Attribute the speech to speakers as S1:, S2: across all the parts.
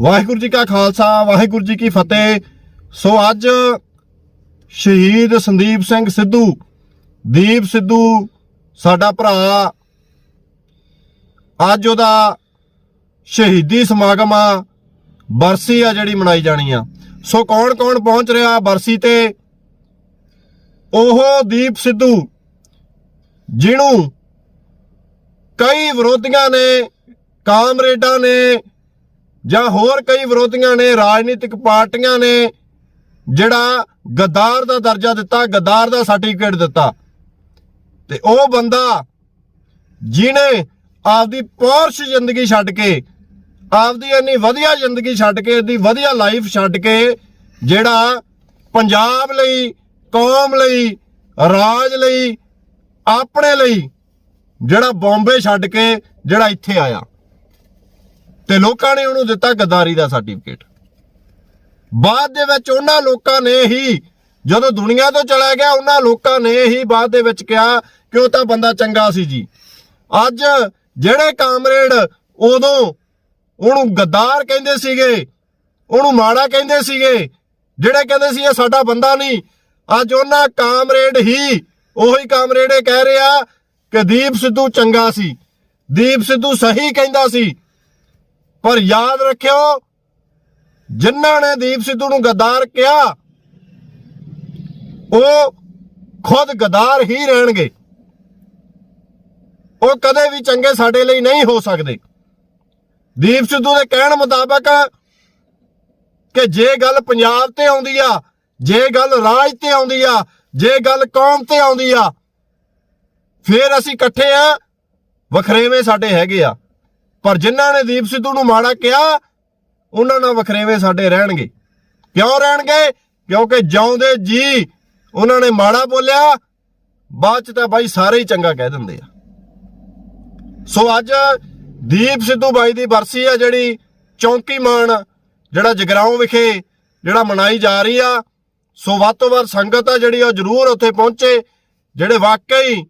S1: ਵਾਹਿਗੁਰੂ ਜੀ ਕਾ ਖਾਲਸਾ, ਵਾਹਿਗੁਰੂ ਜੀ ਕੀ ਫਤਿਹ। ਸੋ ਅੱਜ ਸ਼ਹੀਦ ਸੰਦੀਪ ਸਿੰਘ ਸਿੱਧੂ, ਦੀਪ ਸਿੱਧੂ, ਸਾਡਾ ਭਰਾ, ਅੱਜ ਉਹਦਾ ਸ਼ਹੀਦੀ ਸਮਾਗਮ ਆ, ਬਰਸੀ ਆ ਜਿਹੜੀ ਮਨਾਈ ਜਾਣੀ ਆ। ਸੋ ਕੌਣ ਕੌਣ ਪਹੁੰਚ ਰਿਹਾ ਬਰਸੀ ਤੇ? ਉਹ ਦੀਪ ਸਿੱਧੂ, ਜਿਹਨੂੰ ਕਈ ਵਿਰੋਧੀਆਂ ਨੇ, ਕਾਮਰੇਡਾਂ ਨੇ ਜਾਂ ਹੋਰ ਕਈ ਵਿਰੋਧੀਆਂ ਨੇ, ਰਾਜਨੀਤਿਕ ਪਾਰਟੀਆਂ ਨੇ, ਜਿਹੜਾ ਗੱਦਾਰ ਦਾ ਦਰਜਾ ਦਿੱਤਾ, ਗੱਦਾਰ ਦਾ ਸਰਟੀਫਿਕੇਟ ਦਿੱਤਾ। ਤੇ ਉਹ ਬੰਦਾ ਜਿਹਨੇ ਆਪਦੀ ਪੌਰਸ਼ ਜ਼ਿੰਦਗੀ ਛੱਡ ਕੇ, ਆਪਦੀ ਇੰਨੀ ਵਧੀਆ ਜ਼ਿੰਦਗੀ ਛੱਡ ਕੇ ਇਹਦੀ ਵਧੀਆ ਲਾਈਫ ਛੱਡ ਕੇ, ਜਿਹੜਾ ਪੰਜਾਬ ਲਈ, ਕੌਮ ਲਈ, ਰਾਜ ਲਈ, ਆਪਣੇ ਲਈ, ਜਿਹੜਾ ਬੰਬੇ ਛੱਡ ਕੇ, ਜਿਹੜਾ ਇੱਥੇ ਆਇਆ। ਤੇ ਲੋਕਾਂ ਨੇ ਉਹਨੂੰ ਦਿੱਤਾ ਗੱਦਾਰੀ ਦਾ ਸਰਟੀਫਿਕੇਟ ਬਾਅਦ ਦੇ ਵਿੱਚ ਉਹਨਾਂ ਲੋਕਾਂ ਨੇ ਹੀ, ਜਦੋਂ ਦੁਨੀਆ ਤੋਂ ਚਲਾ ਗਿਆ, ਉਹਨਾਂ ਲੋਕਾਂ ਨੇ ਹੀ ਬਾਅਦ ਦੇ ਵਿੱਚ ਕਿਹਾ ਕਿ ਉਹ ਤਾਂ ਬੰਦਾ ਚੰਗਾ ਸੀ ਜੀ। ਅੱਜ ਜਿਹੜੇ ਕਾਮਰੇਡ ਉਦੋਂ ਉਹਨੂੰ ਗੱਦਾਰ ਕਹਿੰਦੇ ਸੀਗੇ, ਉਹਨੂੰ ਮਾੜਾ ਕਹਿੰਦੇ ਸੀਗੇ, ਜਿਹੜੇ ਕਹਿੰਦੇ ਸੀ ਇਹ ਸਾਡਾ ਬੰਦਾ ਨਹੀਂ, ਅੱਜ ਉਹਨਾਂ ਕਾਮਰੇਡ ਹੀ ਉਹੀ ਕਾਮਰੇਡ ਇਹ ਕਹਿ ਰਿਹਾ ਕਿ ਦੀਪ ਸਿੱਧੂ ਚੰਗਾ ਸੀ। ਦੀਪ ਸਿੱਧੂ ਸਹੀ ਕਹਿੰਦਾ ਸੀ। ਪਰ ਯਾਦ ਰੱਖਿਓ, ਜਿਨ੍ਹਾਂ ਨੇ ਦੀਪ ਸਿੱਧੂ ਨੂੰ ਗੱਦਾਰ ਕਿਹਾ, ਉਹ ਖੁਦ ਗੱਦਾਰ ਹੀ ਰਹਿਣਗੇ। ਉਹ ਕਦੇ ਵੀ ਚੰਗੇ ਸਾਡੇ ਲਈ ਨਹੀਂ ਹੋ ਸਕਦੇ। ਦੀਪ ਸਿੱਧੂ ਦੇ ਕਹਿਣ ਮੁਤਾਬਕ ਕਿ ਜੇ ਗੱਲ ਪੰਜਾਬ ਤੇ ਆਉਂਦੀ ਆ, ਜੇ ਗੱਲ ਰਾਜ ਤੇ ਆਉਂਦੀ ਆ, ਜੇ ਗੱਲ ਕੌਮ ਤੇ ਆਉਂਦੀ ਆ, ਫਿਰ ਅਸੀਂ ਇਕੱਠੇ ਆ, ਵਖਰੇਵੇਂ ਸਾਡੇ ਹੈਗੇ ਆ। ਪਰ ਜਿਨ੍ਹਾਂ ਨੇ ਦੀਪ ਸਿੱਧੂ ਨੂੰ ਮਾੜਾ ਕਿਹਾ, ਉਹਨਾਂ ਨਾਲ ਵਖਰੇਵੇਂ ਸਾਡੇ ਰਹਿਣਗੇ। ਕਿਉਂ ਰਹਿਣਗੇ? ਕਿਉਂਕਿ ਜਿਉਂਦੇ ਜੀ ਉਹਨਾਂ ਨੇ ਮਾੜਾ ਬੋਲਿਆ, ਬਾਅਦ ਚ ਤਾਂ ਬਾਈ ਸਾਰੇ ਹੀ ਚੰਗਾ ਕਹਿ ਦਿੰਦੇ ਆ। ਸੋ ਅੱਜ ਦੀਪ ਸਿੱਧੂ ਬਾਈ ਦੀ ਬਰਸੀ ਆ ਜਿਹੜੀ ਚੌਂਕੀ ਮਾਨ ਜਿਹੜਾ ਜਗਰਾਉਂ ਵਿਖੇ ਜਿਹੜਾ ਮਨਾਈ ਜਾ ਰਹੀ ਆ। ਸੋ ਵੱਧ ਤੋਂ ਵੱਧ ਸੰਗਤ ਆ ਜਿਹੜੀ ਉਹ ਜ਼ਰੂਰ ਉੱਥੇ ਪਹੁੰਚੇ, ਜਿਹੜੇ ਵਾਕਈ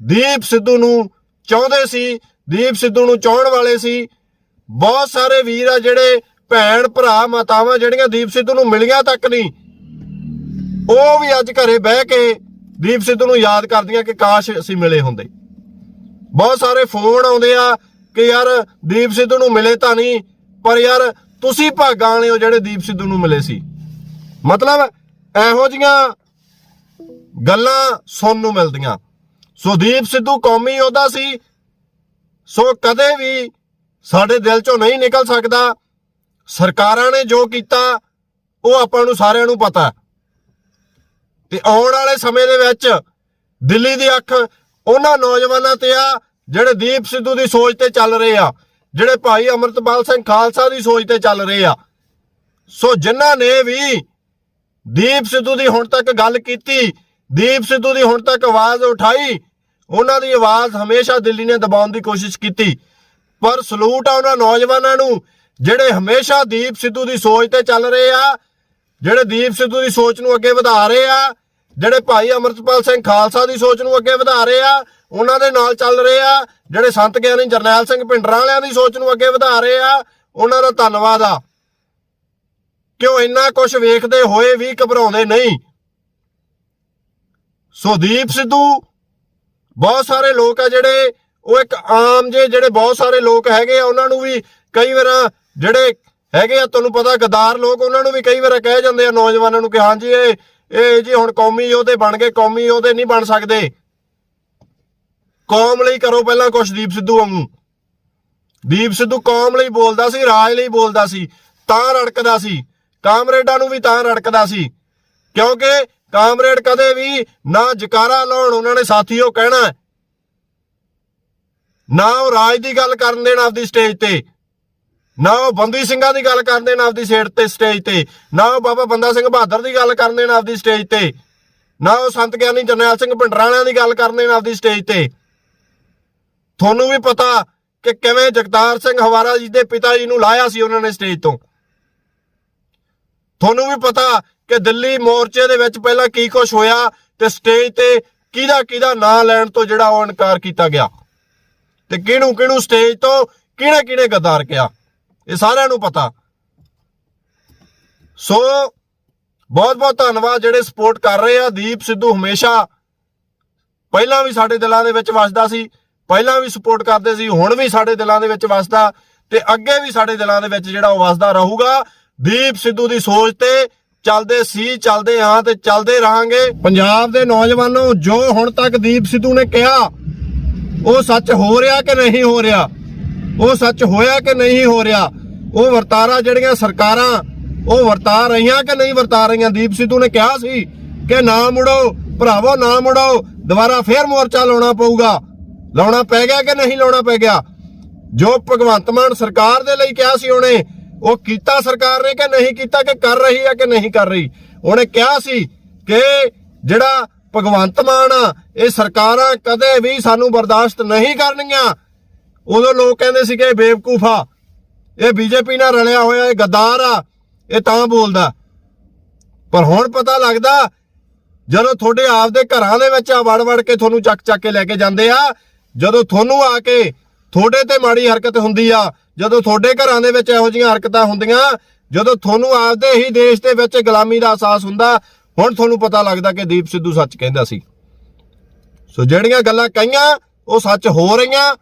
S1: ਦੀਪ ਸਿੱਧੂ ਨੂੰ ਚਾਹੁੰਦੇ ਸੀ ਦੀਪ ਸਿੱਧੂ ਨੂੰ ਚਾਹਣ ਵਾਲੇ ਸੀ। ਬਹੁਤ ਸਾਰੇ ਵੀਰ ਆ ਜਿਹੜੇ ਭੈਣ, ਭਰਾ, ਮਾਤਾਵਾਂ ਜਿਹੜੀਆਂ ਦੀਪ ਸਿੱਧੂ ਨੂੰ ਮਿਲੀਆਂ ਤੱਕ ਨਹੀਂ, ਉਹ ਵੀ ਅੱਜ ਘਰੇ ਬਹਿ ਕੇ ਦੀਪ ਸਿੱਧੂ ਨੂੰ ਯਾਦ ਕਰਦੀਆਂ ਕਿ ਕਾਸ਼ ਅਸੀਂ ਮਿਲੇ ਹੁੰਦੇ। ਬਹੁਤ ਸਾਰੇ ਫੋਨ ਆਉਂਦੇ ਆ ਕਿ ਯਾਰ ਦੀਪ ਸਿੱਧੂ ਨੂੰ ਮਿਲੇ ਤਾਂ ਨਹੀਂ, ਪਰ ਯਾਰ ਤੁਸੀਂ ਭਾਗਾਂ ਵਾਲੇ ਹੋ ਜਿਹੜੇ ਦੀਪ ਸਿੱਧੂ ਨੂੰ ਮਿਲੇ ਸੀ। ਮਤਲਬ ਇਹੋ ਜੀਆਂ ਗੱਲਾਂ ਸੁਣਨ ਨੂੰ ਮਿਲਦੀਆਂ। ਸੋ ਦੀਪ ਸਿੱਧੂ ਕੌਮੀ ਅਹੁਦਾ ਸੀ ਸੋ ਕਦੇ ਵੀ ਸਾਡੇ ਦਿਲ ਚੋਂ ਨਹੀਂ ਨਿਕਲ ਸਕਦਾ। ਸਰਕਾਰਾਂ ਨੇ ਜੋ ਕੀਤਾ, ਉਹ ਆਪਾਂ ਨੂੰ ਸਾਰਿਆਂ ਨੂੰ ਪਤਾ। ਤੇ ਆਉਣ ਵਾਲੇ ਸਮੇਂ ਦੇ ਵਿੱਚ ਦਿੱਲੀ ਦੀ ਅੱਖ ਉਹਨਾਂ ਨੌਜਵਾਨਾਂ ਤੇ ਆ, ਜਿਹੜੇ ਦੀਪ ਸਿੱਧੂ ਦੀ ਸੋਚ ਤੇ ਚੱਲ ਰਹੇ ਆ, ਜਿਹੜੇ ਭਾਈ ਅਮਰਤਪਾਲ ਸਿੰਘ ਖਾਲਸਾ ਦੀ ਸੋਚ ਤੇ ਚੱਲ ਰਹੇ ਆ। ਸੋ ਜਿਨ੍ਹਾਂ ਨੇ ਵੀ ਦੀਪ ਸਿੱਧੂ ਦੀ ਹੁਣ ਤੱਕ ਗੱਲ ਕੀਤੀ, ਦੀਪ ਸਿੱਧੂ ਦੀ ਹੁਣ ਤੱਕ ਆਵਾਜ਼ ਉਠਾਈ ਉਹਨਾਂ ਦੀ ਆਵਾਜ਼ ਹਮੇਸ਼ਾ ਦਿੱਲੀ ਨੇ ਦਬਾਉਣ ਦੀ ਕੋਸ਼ਿਸ਼ ਕੀਤੀ। ਪਰ ਸਲੂਟ ਆ ਉਹਨਾਂ ਨੌਜਵਾਨਾਂ ਨੂੰ, ਜਿਹੜੇ ਹਮੇਸ਼ਾ ਦੀਪ ਸਿੱਧੂ ਦੀ ਸੋਚ ਤੇ ਚੱਲ ਰਹੇ ਆ, ਜਿਹੜੇ ਦੀਪ ਸਿੱਧੂ ਦੀ ਸੋਚ ਨੂੰ ਅੱਗੇ ਵਧਾ ਰਹੇ ਆ, ਜਿਹੜੇ ਭਾਈ ਅਮਰਤਪਾਲ ਸਿੰਘ ਖਾਲਸਾ ਦੀ ਸੋਚ ਨੂੰ ਅੱਗੇ ਵਧਾ ਰਹੇ ਆ, ਉਹਨਾਂ ਦੇ ਨਾਲ ਚੱਲ ਰਹੇ ਆ, ਜਿਹੜੇ ਸੰਤ ਗਿਆਨੀ ਜਰਨੈਲ ਸਿੰਘ ਭਿੰਡਰਾਂ ਵਾਲਿਆਂ ਦੀ ਸੋਚ ਨੂੰ ਅੱਗੇ ਵਧਾ ਰਹੇ ਆ, ਉਹਨਾਂ ਦਾ ਧੰਨਵਾਦ ਆ। ਕਿ ਉਹ ਇੰਨਾ ਕੁਝ ਵੇਖਦੇ ਹੋਏ ਵੀ ਘਬਰਾਉਂਦੇ ਨਹੀਂ? ਸੋ ਦੀਪ ਸਿੱਧੂ ਬਹੁਤ ਸਾਰੇ ਲੋਕ ਆ ਜਿਹੜੇ, ਉਹ ਇੱਕ ਆਮ ਜੇ ਜਿਹੜੇ ਬਹੁਤ ਸਾਰੇ ਲੋਕ ਹੈਗੇ ਆ, ਉਹਨਾਂ ਨੂੰ ਵੀ ਕਈ ਵਾਰ ਜਿਹੜੇ ਹੈਗੇ ਆ, ਤੁਹਾਨੂੰ ਪਤਾ ਗਦਾਰ ਲੋਕ, ਉਹਨਾਂ ਨੂੰ ਵੀ ਕਈ ਵਾਰ ਕਹਿ ਜਾਂਦੇ ਆ ਨੌਜਵਾਨਾਂ ਨੂੰ ਕਿ ਹਾਂਜੀ ਇਹ ਇਹ ਜੀ ਹੁਣ ਕੌਮੀ ਯੋਧੇ ਬਣ ਗਏ, ਕੌਮੀ ਯੋਧੇ ਨਹੀਂ ਬਣ ਸਕਦੇ। ਕੌਮ ਲਈ ਕਰੋ ਪਹਿਲਾਂ ਕੁਛ, ਦੀਪ ਸਿੱਧੂ ਵਾਂਗੂ। ਦੀਪ ਸਿੱਧੂ ਕੌਮ ਲਈ ਬੋਲਦਾ ਸੀ, ਰਾਜ ਲਈ ਬੋਲਦਾ ਸੀ, ਤਾਂ ਰੜਕਦਾ ਸੀ। ਕਾਮਰੇਡਾਂ ਨੂੰ ਵੀ ਤਾਂ ਰੜਕਦਾ ਸੀ। ਕਿਉਂਕਿ ਕਾਮਰੇਡ ਕਦੇ ਵੀ ਨਾ ਜਕਾਰਾ ਲਾਉਣ ਉਹਨਾਂ ਨੇ ਸਾਥੀਓ ਕਹਿਣਾ ਨਾ ਉਹ ਰਾਜ ਦੀ ਗੱਲ ਕਰਨ ਦੇਣ ਆਪਦੀ ਸਟੇਜ ਤੇ। ਨਾ ਉਹ ਬੰਦੀ ਸਿੰਘਾਂ ਦੀ ਗੱਲ ਕਰਨ ਦੇਣ ਆਪਦੀ ਸੇਟ ਤੇ ਸਟੇਜ ਤੇ। ਨਾ ਉਹ ਬਾਬਾ ਬੰਦਾ ਸਿੰਘ ਬਹਾਦਰ ਦੀ ਗੱਲ ਕਰਨ ਦੇਣ ਆਪਦੀ ਸਟੇਜ ਤੇ। ਨਾ ਉਹ ਸੰਤ ਗਿਆਨੀ ਜਰਨੈਲ ਸਿੰਘ ਭਿੰਡਰਾਣਿਆਂ ਦੀ ਗੱਲ ਕਰਨ ਦੇਣ ਆਪਦੀ ਸਟੇਜ ਤੇ। ਤੁਹਾਨੂੰ ਵੀ ਪਤਾ ਕਿ ਕਿਵੇਂ ਜਗਤਾਰ ਸਿੰਘ ਹਵਾਰਾ ਜੀ ਦੇ ਪਿਤਾ ਜੀ ਨੂੰ ਲਾਇਆ ਸੀ ਉਹਨਾਂ ਨੇ ਸਟੇਜ ਤੋਂ। ਤੁਹਾਨੂੰ ਵੀ ਪਤਾ ਕਿ ਦਿੱਲੀ ਮੋਰਚੇ ਦੇ ਵਿੱਚ ਪਹਿਲਾਂ ਕੀ ਕੁਝ ਹੋਇਆ ਤੇ ਸਟੇਜ ਤੇ ਕਿਹਦਾ ਕਿਹਦਾ ਨਾਂ ਲੈਣ ਤੋਂ ਜਿਹੜਾ ਉਹ ਇਨਕਾਰ ਕੀਤਾ ਗਿਆ? ਤੇ ਕਿਹਨੂੰ ਕਿਹਨੂੰ ਸਟੇਜ ਤੋਂ ਕਿਹਨੇ ਕਿਹਨੇ ਗੱਦਾਰ ਕਿਹਾ? ਇਹ ਸਾਰਿਆਂ ਨੂੰ ਪਤਾ। ਸੋ ਬਹੁਤ ਬਹੁਤ ਧੰਨਵਾਦ ਜਿਹੜੇ ਸਪੋਰਟ ਕਰ ਰਹੇ ਆ। ਦੀਪ ਸਿੱਧੂ ਹਮੇਸ਼ਾ ਪਹਿਲਾਂ ਵੀ ਸਾਡੇ ਦਿਲਾਂ ਦੇ ਵਿੱਚ ਵਸਦਾ ਸੀ, ਪਹਿਲਾਂ ਵੀ ਸਪੋਰਟ ਕਰਦੇ ਸੀ, ਹੁਣ ਵੀ ਸਾਡੇ ਦਿਲਾਂ ਦੇ ਵਿੱਚ ਵਸਦਾ ਤੇ ਅੱਗੇ ਵੀ ਸਾਡੇ ਦਿਲਾਂ ਦੇ ਵਿੱਚ ਜਿਹੜਾ ਉਹ ਵਸਦਾ ਰਹੂਗਾ। ਦੀਪ ਸਿੱਧੂ ਦੀ ਸੋਚ ਤੇ ਚੱਲਦੇ ਸੀ, ਚੱਲਦੇ ਹਾਂ ਤੇ ਚੱਲਦੇ ਰਹਾਂਗੇ। ਪੰਜਾਬ ਦੇ ਨੌਜਵਾਨੋ ਜੋ ਹੁਣ ਤੱਕ ਦੀਪ ਸਿੱਧੂ ਨੇ ਕਿਹਾ, ਉਹ ਸੱਚ ਹੋ ਰਿਹਾ ਕਿ ਨਹੀਂ ਹੋ ਰਿਹਾ? ਉਹ ਸੱਚ ਹੋਇਆ ਕਿ ਨਹੀਂ ਹੋ ਰਿਹਾ? ਉਹ ਵਰਤਾਰਾ ਜਿਹੜੀਆਂ ਸਰਕਾਰਾਂ, ਉਹ ਵਰਤਾ ਰਹੀਆਂ ਕਿ ਨਹੀਂ ਵਰਤਾ ਰਹੀਆਂ? ਦੀਪ ਸਿੱਧੂ ਨੇ ਕਿਹਾ ਸੀ ਕਿ ਨਾ ਮੁੜੋ, ਭਰਾਵੋ, ਨਾ ਮੁੜੋ, ਦੁਬਾਰਾ ਫੇਰ ਮੋਰਚਾ ਲਾਉਣਾ ਪਊਗਾ। ਲਾਉਣਾ ਪੈ ਗਿਆ ਕਿ ਨਹੀਂ ਲਾਉਣਾ ਪੈ ਗਿਆ? ਜੋ ਭਗਵੰਤ ਮਾਨ ਸਰਕਾਰ ਦੇ ਲਈ ਕਿਹਾ ਸੀ ਉਹਨੇ ਉਹ ਕੀਤਾ ਸਰਕਾਰ ਨੇ ਕਿ ਨਹੀਂ ਕੀਤਾ, ਕਿ ਕਰ ਰਹੀ ਹੈ ਕਿ ਨਹੀਂ ਕਰ ਰਹੀ? ਉਹਨੇ ਕਿਹਾ ਸੀ ਕਿ ਜਿਹੜਾ ਭਗਵੰਤ ਮਾਨ ਆ, ਇਹ ਸਰਕਾਰਾਂ ਕਦੇ ਵੀ ਸਾਨੂੰ ਬਰਦਾਸ਼ਤ ਨਹੀਂ ਕਰਨਗੀਆਂ। ਉਦੋਂ ਲੋਕ ਕਹਿੰਦੇ ਸੀ ਕਿ ਇਹ ਬੇਵਕੂਫ ਆ, ਇਹ ਬੀਜੇਪੀ ਨਾਲ ਰਲਿਆ ਹੋਇਆ, ਇਹ ਗੱਦਾਰ ਆ, ਇਹ ਤਾਂ ਬੋਲਦਾ। ਪਰ ਹੁਣ ਪਤਾ ਲੱਗਦਾ, ਜਦੋਂ ਤੁਹਾਡੇ ਆਪਦੇ ਘਰਾਂ ਦੇ ਵਿੱਚ ਆ ਵੜ ਵੜ ਕੇ ਤੁਹਾਨੂੰ ਚੱਕ ਚੱਕ ਕੇ ਲੈ ਕੇ ਜਾਂਦੇ ਆ, ਜਦੋਂ ਤੁਹਾਨੂੰ ਆ ਕੇ ਤੁਹਾਡੇ ਤੇ ਮਾੜੀ ਹਰਕਤ ਹੁੰਦੀ ਆ। ਜਦੋਂ ਤੁਹਾਡੇ ਘਰਾਂ ਦੇ ਵਿੱਚ ਇਹੋ ਜਿਹੀਆਂ ਹਰਕਤਾਂ ਹੁੰਦੀਆਂ, ਜਦੋਂ ਤੁਹਾਨੂੰ ਆਪਦੇ ਹੀ ਦੇਸ਼ ਦੇ ਵਿੱਚ ਗੁਲਾਮੀ ਦਾ ਅਹਿਸਾਸ ਹੁੰਦਾ, ਹੁਣ ਤੁਹਾਨੂੰ ਪਤਾ ਲੱਗਦਾ ਕਿ ਦੀਪ ਸਿੱਧੂ ਸੱਚ ਕਹਿੰਦਾ ਸੀ। ਸੋ ਜਿਹੜੀਆਂ ਗੱਲਾਂ ਕਹੀਆਂ, ਉਹ ਸੱਚ ਹੋ ਰਹੀਆਂ